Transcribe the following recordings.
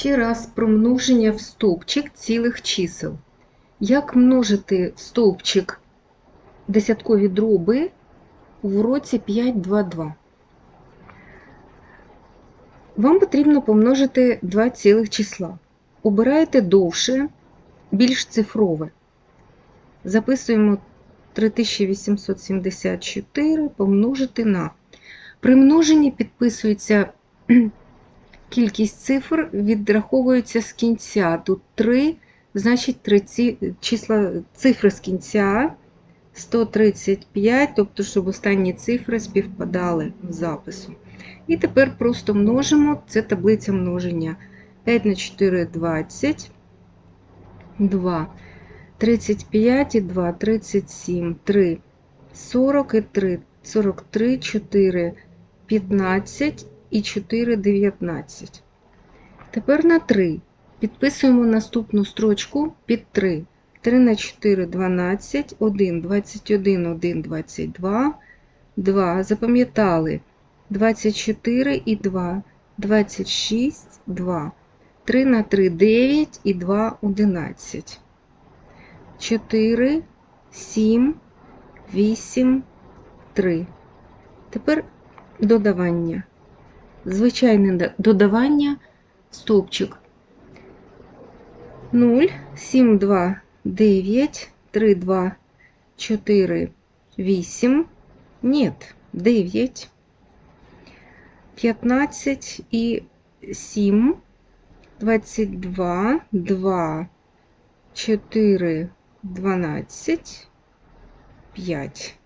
Ще раз про множення в стовпчик цілих чисел. Як множити в стовпчик десяткові дроби в уроці 522? Вам потрібно помножити два цілих числа. Обираєте довше, більш цифрове. Записуємо 3874 помножити на. При множенні підписується кількість цифр, відраховується з кінця. Тут 3, значить 3 ці, числа, цифри з кінця 135, тобто, щоб останні цифри співпадали в запису. І тепер просто множимо, це таблиця множення. 5 на 4 20, 2, 35 і 2, 37, 3, 40 і 3, 43, 4, 15 і 4, 19. Тепер на 3. Підписуємо наступну строчку під 3. 3 на 4 12, 1, 21, 1, 22, 2. Запам'ятали 24 і 2, 26, 2. 3 на 3 9 і 2 11. 4, 7, 8, 3. Тепер додавання. Звичайне додавання стовпчик. 0, 7, 2, 9, 3, 2, 4, 8. Нет, 9. 15 і 7, 22, 2, 4, 12, 5.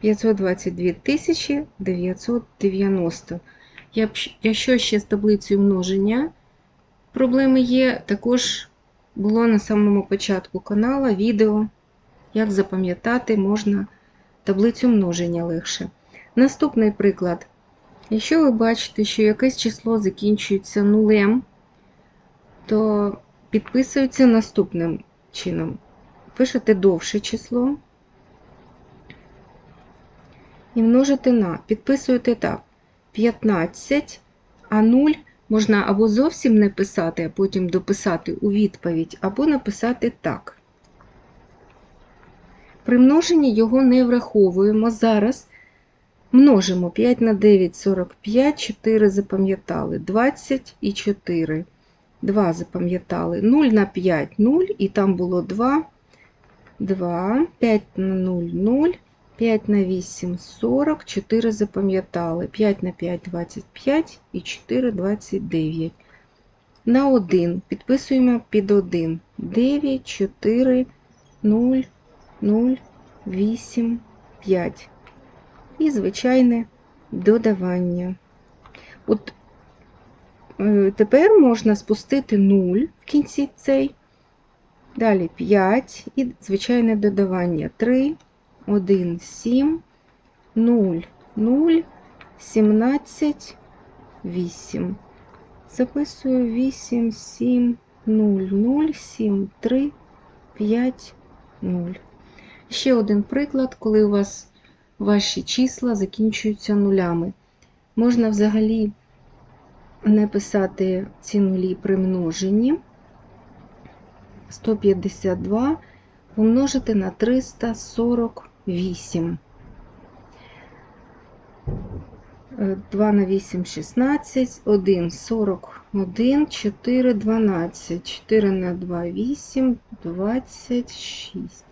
522 тисячі 990. Якщо ще з таблицею множення проблеми є, також було на самому початку каналу відео, як запам'ятати можна таблицю множення легше. Наступний приклад. Якщо ви бачите, що якесь число закінчується нулем, то підписується наступним чином. Пишете довше число і множите на. Підписуєте так. 15, а 0 можна або зовсім не писати, а потім дописати у відповідь, або написати так. При множенні його не враховуємо. Зараз множимо 5 на 9 45, 4 запам'ятали, 20 і 4. 2 запам'ятали, 0 на 5 0, і там було 2, 2, 5 на 0 0. 5 на 8 40, 4 запам'ятали. 5 на 5 25 і 4 29. На 1 підписуємо під 1. 9, 4, 0, 0, 8, 5. І звичайне додавання. От е, тепер можна спустити 0 в кінці цей. Далі 5 і звичайне додавання 3. 1, 7, 0, 0, 17, 8. Записую 8, 7, 0, 0, 7, 3, 5, 0. Ще один приклад, коли у вас ваші числа закінчуються нулями. Можна взагалі не писати ці нулі при множенні. 152 помножити на 340 8. 2 на 8 16, 1 41, 4 12, 4 на 2 8, 26.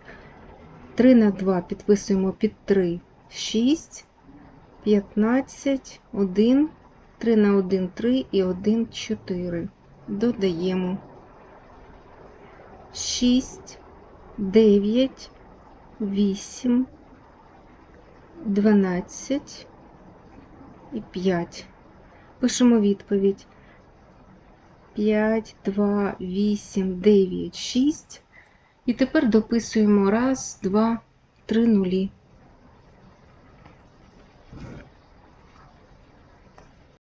3 на 2 підписуємо під 3, 6, 15, 1, 3 на 1 3 і 1 4. Додаємо 6, 9, 8, 12 і 5. Пишемо відповідь. 5, 2, 8, 9, 6. І тепер дописуємо раз, два, три нулі.